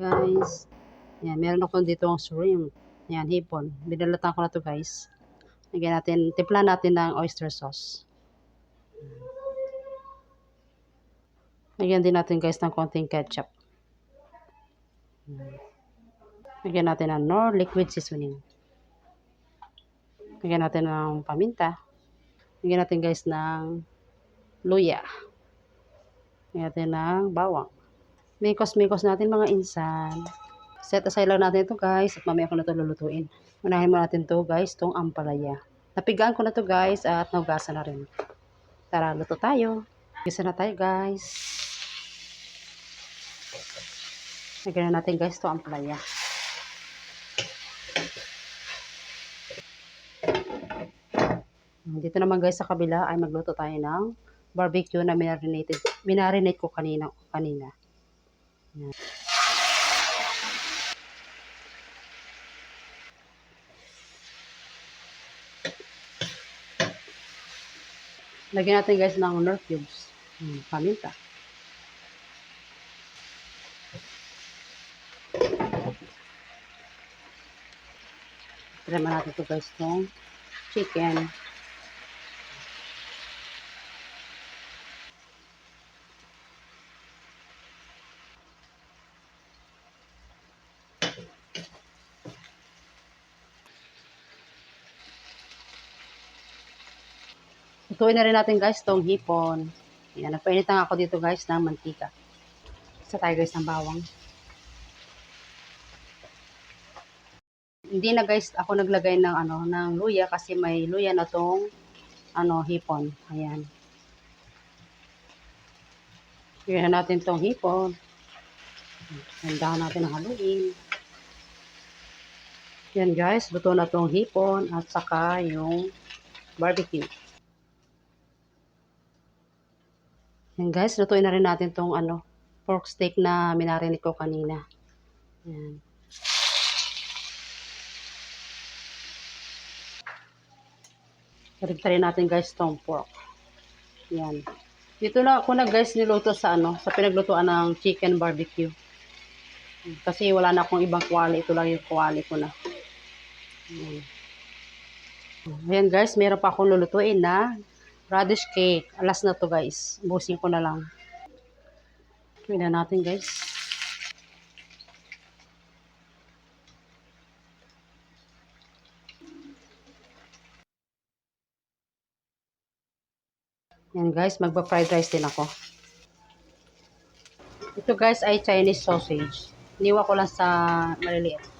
guys. Yan, meron ako dito ang shrimp. Yan, hipon. Binalatan ko na to guys. Lagyan natin, timpla natin ng oyster sauce. Lagyan din natin guys ng konting ketchup. Lagyan natin ng nor liquid seasoning. Lagyan natin ng paminta. Lagyan natin guys ng luya. Lagyan natin ng bawang. Mikos-mikos natin mga insan. Set aside lang natin ito guys at mamaya ko na ito lulutuin. Unahin mo natin to guys, tong ampalaya. Napigaan ko na to guys at naugasan na rin. Tara, luto tayo. Gisa na tayo guys. Lagyan na natin guys to ampalaya. Dito naman guys sa kabila ay magluto tayo ng barbecue na marinated. Minarinate ko kanina. kanina. Yan. Lagyan natin guys ng honor cubes. Hmm, paminta. Try natin ito guys itong chicken. Lutuin na rin natin guys itong hipon. Yan, nagpainitan ako dito guys ng mantika. Isa tayo guys ng bawang. Hindi na guys ako naglagay ng ano ng luya kasi may luya na tong ano hipon. Ayan. Tingnan natin tong hipon. Handahan natin ang haluin. Yan guys, luto na tong hipon at saka yung barbecue. Yan guys, lutuin na rin natin tong ano, pork steak na minarinig ko kanina. Yan. Karigtarin natin guys tong pork. Yan. Dito na ako na guys niluto sa ano, sa pinaglutuan ng chicken barbecue. Kasi wala na akong ibang kwali. Ito lang yung kwali ko na. Yan. Ayan guys, meron pa akong lulutuin na radish cake. Alas na to guys. Busin ko na lang. Tingnan na natin guys. Yan guys, magba-fried rice din ako. Ito guys ay Chinese sausage. Iniwa ko lang sa maliliit.